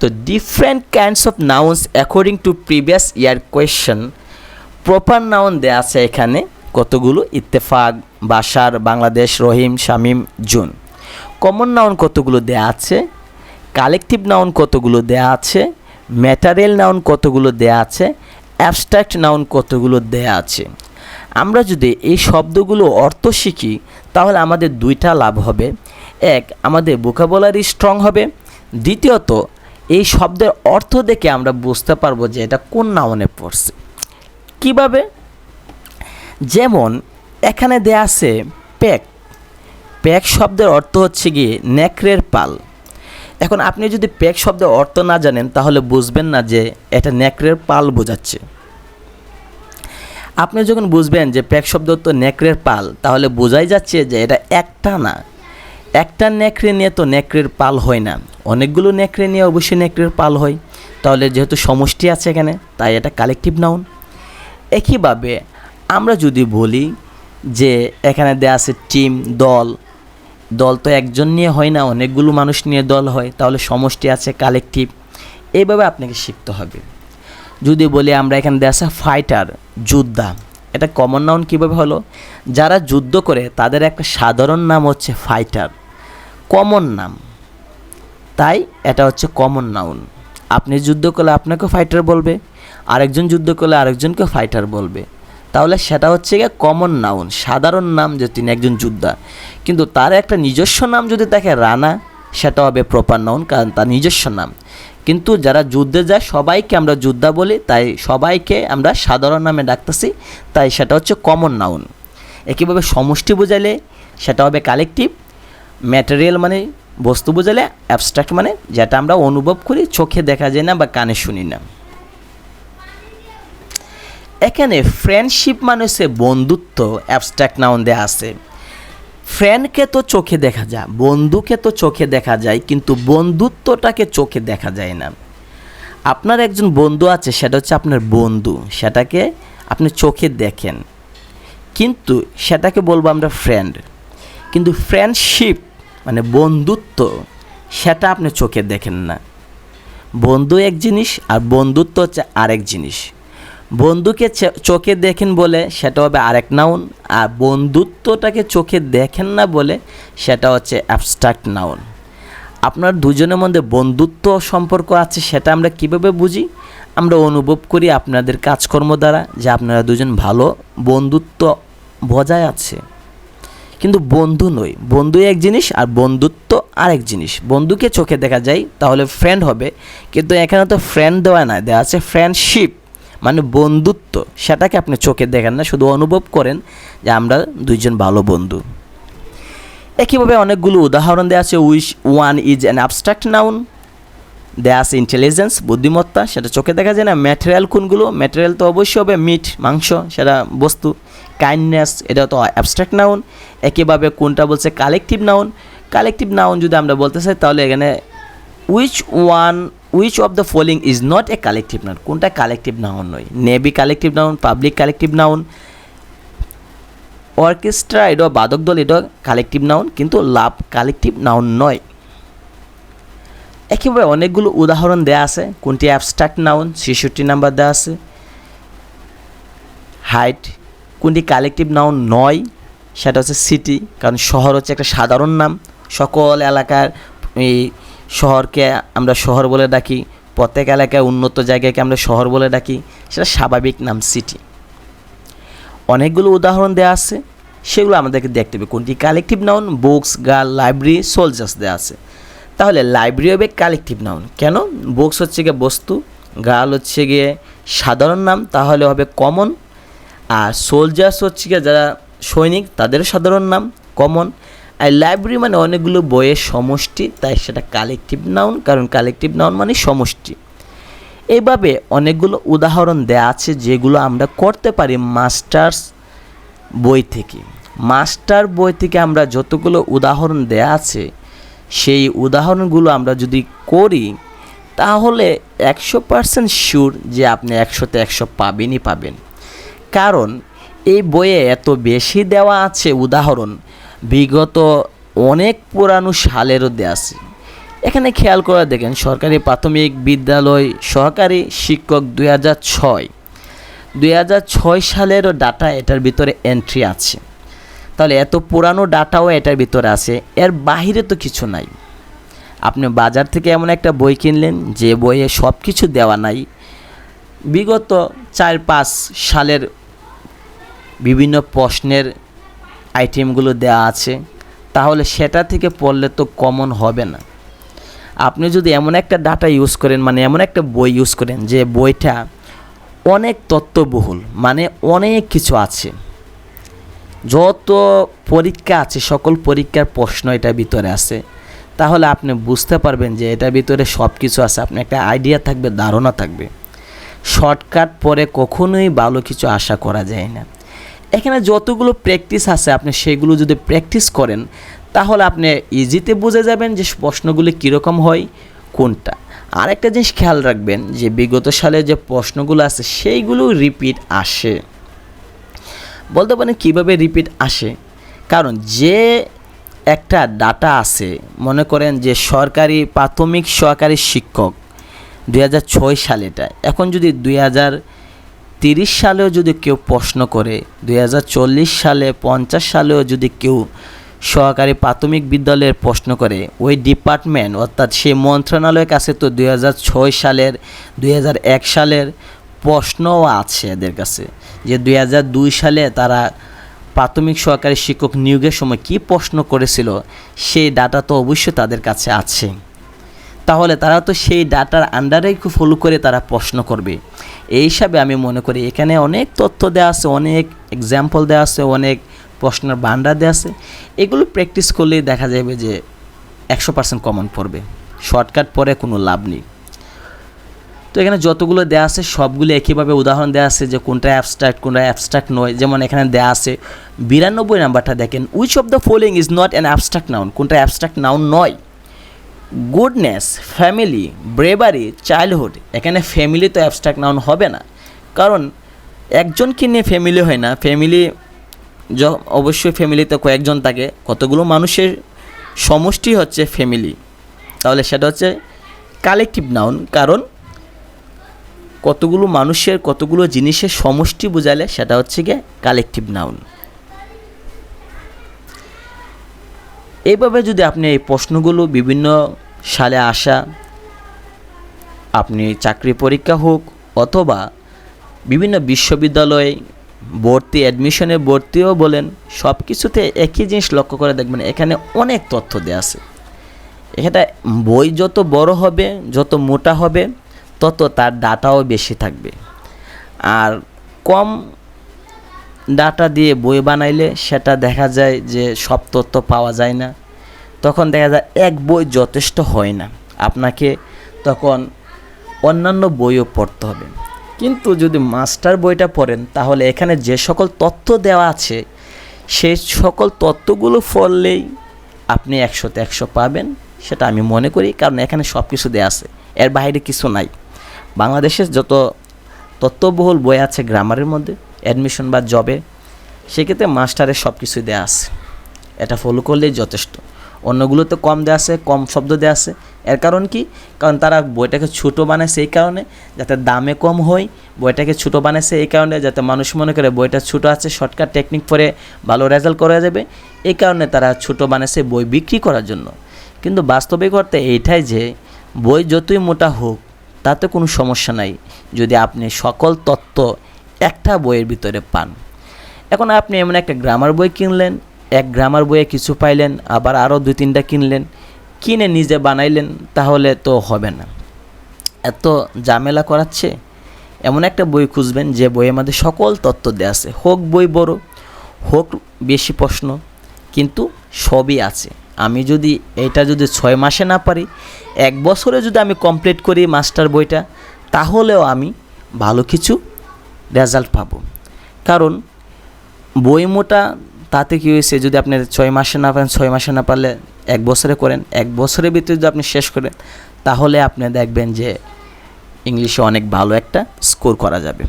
তো different kinds of nouns according to previous year question proper noun দেওয়া আছে এখানে কতগুলো? ইত্তেফাক বাসার Bangladesh, Rahim, Shamim, June. Common noun কতগুলো দেয়া আছে? কালেকটিভ নাউন কতগুলো দেয়া আছে? ম্যাটারিয়াল নাউন কতগুলো দেয়া আছে? অ্যাবস্ট্রাক্ট নাউন কতগুলো দেয়া আছে? আমরা যদি এই শব্দগুলো অর্থ শিখি, তাহলে আমাদের দুইটা লাভ হবে। এক, আমাদের ভোকাবুলারি স্ট্রং হবে। দ্বিতীয়ত এই শব্দের অর্থ দেখে আমরা বুঝতে পারব যে এটা কোন নাউনে পড়ছে। কীভাবে? যেমন, এখানে দেয়া আছে প্যাক প্যাক শব্দের অর্থ হচ্ছে গিয়ে নেকড়ের পাল। এখন আপনি যদি প্যাক শব্দের অর্থ না জানেন, তাহলে বুঝবেন না যে এটা নেকড়ের পাল বোঝাচ্ছে। আপনি যখন বুঝবেন যে প্যাক শব্দ তো নেকড়ের পাল, তাহলে বোঝাই যাচ্ছে যে এটা একটা না। একটা নেকড়ে নিয়ে তো নেকড়ের পাল হয় না। অনেকগুলো নেকড়ে নিয়ে অবশ্যই নেকড়ের পাল হয়। তাহলে যেহেতু সমষ্টি আছে এখানে, তাই এটা কালেকটিভ নাউন একইভাবে আমরা যদি বলি যে এখানে দেয়া আছে টিম, দল। দল তো একজন নিয়ে হয় না, অনেকগুলো মানুষ নিয়ে দল হয়, তাহলে সমষ্টি আছে কালেকটিভ এইভাবে আপনাকে শিখতে হবে। যদি বলি আমরা এখানে দেয়া আছে ফাইটার যোদ্ধা। এটা কমন নাউন কীভাবে হলো? যারা যুদ্ধ করে, তাদের একটা সাধারণ নাম হচ্ছে ফাইটার কমন নাম। তাই এটা হচ্ছে কমন নাউন আপনি যুদ্ধ করলে আপনাকেও ফাইটার বলবে, আরেকজন যুদ্ধ করলে আরেকজনকে ফাইটার বলবে। তাহলে সেটা হচ্ছে গিয়ে কমন নাউন সাধারণ নাম যে তিনি একজন যোদ্ধা। কিন্তু তার একটা নিজস্ব নাম যদি তাকে রানা, সেটা হবে প্রপার নাউন কারণ তার নিজস্ব নাম। কিন্তু যারা যুদ্ধে যায়, সবাইকে আমরা যোদ্ধা বলি, তাই সবাইকে আমরা সাধারণ নামে ডাকতেছি, তাই সেটা হচ্ছে কমন নাউন একইভাবে সমষ্টি বোঝালে সেটা হবে কালেকটিভ ম্যাটেরিয়াল মানে বস্তু বোঝালে অ্যাবস্ট্রাক্ট মানে যেটা আমরা অনুভব করি, চোখে দেখা যায় না বা কানে শুনি না। এখানে ফ্রেন্ডশিপ মানে হচ্ছে বন্ধুত্ব অ্যাবস্ট্রাক্ট নাউন দেয়া আছে। ফ্রেন্ডকে তো চোখে দেখা যায়, বন্ধুকে তো চোখে দেখা যায়, কিন্তু বন্ধুত্বটাকে চোখে দেখা যায় না। আপনার একজন বন্ধু আছে, সেটা হচ্ছে আপনার বন্ধু, সেটাকে আপনি চোখে দেখেন। কিন্তু সেটাকে বলব আমরা ফ্রেন্ড কিন্তু ফ্রেন্ডশিপ মানে বন্ধুত্ব, সেটা আপনি চোখে দেখেন না। বন্ধু এক জিনিস আর বন্ধুত্ব হচ্ছে আরেক জিনিস। বন্ধুকে চোখে দেখেন বলে সেটা হবে আরেক নাউন আর বন্ধুত্বটাকে চোখে দেখেন না বলে সেটা হচ্ছে অ্যাবস্ট্রাক্ট নাউন আপনার দুজনের মধ্যে বন্ধুত্ব সম্পর্ক আছে সেটা আমরা কীভাবে বুঝি? আমরা অনুভব করি আপনাদের কাজকর্ম দ্বারা যে আপনারা দুজন ভালো বন্ধুত্ব বজায় আছে। কিন্তু বন্ধু নই। বন্ধু এক জিনিস আর বন্ধুত্ব আরেক জিনিস। বন্ধুকে চোখে দেখা যায়, তাহলে ফ্রেন্ড হবে। কিন্তু এখানে তো ফ্রেন্ড দেওয়া না দেওয়া আছে ফ্রেন্ডশিপ মানে বন্ধুত্ব। সেটাকে আপনি চোখে দেখেন না, শুধু অনুভব করেন যে আমরা দুইজন ভালো বন্ধু। একইভাবে অনেকগুলো উদাহরণ দেওয়া আছে which one is an abstract noun দেয়া আছে ইন্টেলিজেন্স বুদ্ধিমত্তা, সেটা চোখে দেখা যায় না। ম্যাটেরিয়াল কোনগুলো? ম্যাটেরিয়াল তো অবশ্যই হবে মিট মাংস, সেটা বস্তু। কাইন্ডনেস এটা তো অ্যাবস্ট্রাক্ট নাউন একইভাবে কোনটা বলছে? কালেকটিভ নাউন কালেকটিভ নাউন যদি আমরা বলতে চাই, তাহলে এখানে which one which of the following is not a collective noun কোনটা কালেকটিভ নাউন নয়? Navy collective noun public collective noun orchestra এটা বাদক দল এটা কালেকটিভ নাউন কিন্তু লাভ কালেকটিভ নাউন নয়। একইভাবে অনেকগুলো উদাহরণ দেয়া আছে। কোনটি অ্যাবস্ট্রাক্ট নাউন ছেষট্টি নাম্বার দেওয়া আছে। হাইট কোনটি কালেকটিভ নাউন নয়, সেটা হচ্ছে সিটি কারণ শহর হচ্ছে একটা সাধারণ নাম। সকল এলাকার, এই শহরকে আমরা শহর বলে ডাকি, প্রত্যেক এলাকায় উন্নত জায়গাকে আমরা শহর বলে ডাকি, সেটা স্বাভাবিক নাম সিটি অনেকগুলো উদাহরণ দেওয়া আছে, সেগুলো আমাদেরকে দেখতে হবে। কোনটি collective noun books girl library soldiers দেওয়া আছে। তাহলে লাইব্রেরি হবে কালেকটিভ নাউন কেন? বুকস হচ্ছে গিয়ে বস্তু গার্ল হচ্ছে গিয়ে সাধারণ নাম, তাহলে হবে কমন আর সোলজার্স হচ্ছে গিয়ে যারা সৈনিক তাদেরও সাধারণ নাম কমন আর লাইব্রেরি মানে অনেকগুলো বইয়ের সমষ্টি, তাই সেটা কালেকটিভ নাউন কারণ কালেকটিভ নাউন মানে সমষ্টি। এইভাবে অনেকগুলো উদাহরণ দেয়া আছে যেগুলো আমরা করতে পারি মাস্টার্স বই থেকে। মাস্টার বই থেকে আমরা যতগুলো উদাহরণ দেয়া আছে সেই উদাহরণগুলো আমরা যদি করি, তাহলে একশো পার্সেন্ট শিওর যে আপনি একশোতে একশো পাবেনই পাবেন। কারণ এই বইয়ে এত বেশি দেওয়া আছে উদাহরণ, বিগত অনেক পুরানো সালেরও দেওয়া আছে। এখানে খেয়াল করে দেখেন, সরকারি প্রাথমিক বিদ্যালয়, সহকারী শিক্ষক দুই হাজার ছয়। দুই হাজার ছয় সালেরও ডাটা এটার ভিতরে এন্ট্রি আছে। তাহলে এত পুরানো ডাটাও এটার ভিতরে আছে। এর বাহিরে তো কিছু নাই। আপনি বাজার থেকে এমন একটা বই কিনলেন, যে বইয়ে সব কিছু দেওয়া নাই। বিগত চার পাঁচ সালের বিভিন্ন প্রশ্নের আইটেমগুলো দেওয়া আছে। তাহলে সেটা থেকে পড়লে তো কমন হবে না। আপনি যদি এমন একটা ডাটা ইউজ করেন মানে এমন একটা বই ইউজ করেন, যে বইটা অনেক তত্ত্ববহুল মানে অনেক কিছু আছে। যত পরীক্ষা আছে, সকল পরীক্ষার প্রশ্ন এটার ভিতরে আছে, তাহলে আপনি বুঝতে পারবেন যে এটার ভিতরে সব কিছু আছে। আপনি একটা আইডিয়া থাকবে, ধারণা থাকবে। শর্টকাট পরে কখনোই ভালো কিছু আশা করা যায় না। এখানে যতগুলো প্র্যাকটিস আছে, আপনি সেগুলো যদি প্র্যাকটিস করেন, তাহলে আপনি ইজিতে বুঝে যাবেন যে প্রশ্নগুলি কীরকম হয়, কোনটা। আর একটা জিনিস খেয়াল রাখবেন যে বিগত সালে যে প্রশ্নগুলো আছে, সেইগুলো রিপিট আসে। বলতে পারেন কীভাবে রিপিট আসে? কারণ যে একটা ডাটা আছে, মনে করেন যে সরকারি, প্রাথমিক সহকারী শিক্ষক দুই হাজার ছয় সালেটা, এখন যদি দুই হাজার তিরিশ সালেও যদি কেউ প্রশ্ন করে, দুই হাজার চল্লিশ সালে, পঞ্চাশ সালেও যদি কেউ সহকারী প্রাথমিক বিদ্যালয়ের প্রশ্ন করে, ওই ডিপার্টমেন্ট অর্থাৎ সেই মন্ত্রণালয়ের কাছে তো দুই হাজার ছয় সালের, দুই হাজার এক সালের প্রশ্নও আছে এদের কাছে যে দুই দুই সালে তারা প্রাথমিক সহকারী শিক্ষক নিয়োগের সময় কী প্রশ্ন করেছিল, সেই ডাটা তো অবশ্যই তাদের কাছে আছে। তাহলে তারা তো সেই ডাটার আন্ডারেই ফলো করে তারা প্রশ্ন করবে। এই হিসাবে আমি মনে করি এখানে অনেক তথ্য দেওয়া আছে, অনেক এক্সাম্পল দেওয়া আছে, অনেক প্রশ্নের বান্ডার দেওয়া আছে। এগুলো প্র্যাকটিস করলেই দেখা যাবে যে একশো পার্সেন্ট কমন পড়বে। শর্টকাট পরে কোনো লাভ নেই। তো এখানে যতগুলো দেওয়া আছে, সবগুলো একইভাবে উদাহরণ দেওয়া আছে যে কোনটা অ্যাবস্ট্রাক্ট কোনটা অ্যাবস্ট্রাক্ট নয়। যেমন এখানে দেওয়া আছে, বিরানব্বই নাম্বারটা দেখেন which of the following is not an abstract noun কোনটা অ্যাবস্ট্রাক্ট নাউন নয়। গুডনেস ফ্যামিলি ব্রেভারি চাইল্ডহুড এখানে ফ্যামিলি তো অ্যাবস্ট্রাক্ট নাউন হবে না। কারণ একজনকে নিয়ে ফ্যামিলি হয় না। ফ্যামিলি য- অবশ্যই ফ্যামিলিতে কয়েকজন থাকে। কতগুলো মানুষের সমষ্টি হচ্ছে ফ্যামিলি তাহলে সেটা হচ্ছে কালেকটিভ নাউন কারণ কতগুলো মানুষের কতগুলো জিনিসের সমষ্টি বোঝালে সেটা হচ্ছে গিয়ে কালেকটিভ নাউন এইভাবে যদি আপনি এই প্রশ্নগুলো বিভিন্ন সালে আসা, আপনি চাকরি পরীক্ষা হোক অথবা বিভিন্ন বিশ্ববিদ্যালয়ে ভর্তি অ্যাডমিশনে ভর্তিও বলেন সব কিছুতে একই জিনিস লক্ষ্য করে দেখবেন, এখানে অনেক তথ্য দেওয়া আছে। এখানে বই যত বড় হবে, যত মোটা হবে তত তার ডাটাও বেশি থাকবে। আর কম ডাটা দিয়ে বই বানাইলে সেটা দেখা যায় যে সব তথ্য পাওয়া যায় না। তখন দেখা যায় এক বই যথেষ্ট হয় না। আপনাকে তখন অন্যান্য বইও পড়তে হবে। কিন্তু যদি মাস্টার বইটা পড়েন, তাহলে এখানে যে সকল তথ্য দেওয়া আছে, সেই সকল তথ্যগুলো পড়লেই আপনি একশোতে একশো পাবেন, সেটা আমি মনে করি, কারণ এখানে সব কিছু দেওয়া আছে। এর বাইরে কিছু নাই। বাংলাদেশের যত তত্ত্ববহুল বই আছে গ্রামারের মধ্যে অ্যাডমিশন বা জবে সেক্ষেত্রে মাস্টারের সব কিছু দেওয়া আছে। এটা ফলো করলেই যথেষ্ট। অন্যগুলোতে কম দেওয়া আছে, কম শব্দ দেওয়া আছে। এর কারণ কি? কারণ তারা বইটাকে ছোটো বানাইছে এই কারণে, যাতে দামে কম হয়, বইটাকে ছোটো বানাইছে এই কারণে, যাতে মানুষ মনে করে বইটা ছোটো আছে শর্টকাট টেকনিক পরে ভালো রেজাল্ট করা যাবে। এই কারণে তারা ছোটো বানাইছে বই বিক্রি করার জন্য। কিন্তু বাস্তবিক অর্থে এইটাই যে, বই যতই মোটা হোক তাতে কোনো সমস্যা নাই, যদি আপনি সকল তত্ত্ব একটা বইয়ের ভিতরে পান। এখন আপনি এমন একটা গ্রামার বই কিনলেন, এক গ্রামার বইয়ে কিছু পাইলেন, আবার আরও দুই তিনটা কিনলেন, কিনে নিজে বানাইলেন, তাহলে তো হবে না। এত ঝামেলা করাচ্ছে, এমন একটা বই খুঁজবেন যে বইয়ের মধ্যে সকল তত্ত্ব দেওয়া আছে। হোক বই বড়, হোক বেশি প্রশ্ন, কিন্তু সবই আছে। আমি যদি এটা যদি ছয় মাসে না পারি, এক বছরে যদি আমি কমপ্লিট করি মাস্টার বইটা, তাহলেও আমি ভালো কিছু রেজাল্ট পাবো। কারণ বই মোটা, তাতে কী হয়েছে যদি আপনি ছয় মাসে না পারেন, ছয় মাসে না পারলে এক বছরে করেন, এক বছরের ভিতরে যদি আপনি শেষ করেন, তাহলে আপনি দেখবেন যে ইংলিশে অনেক ভালো একটা স্কোর করা যাবে।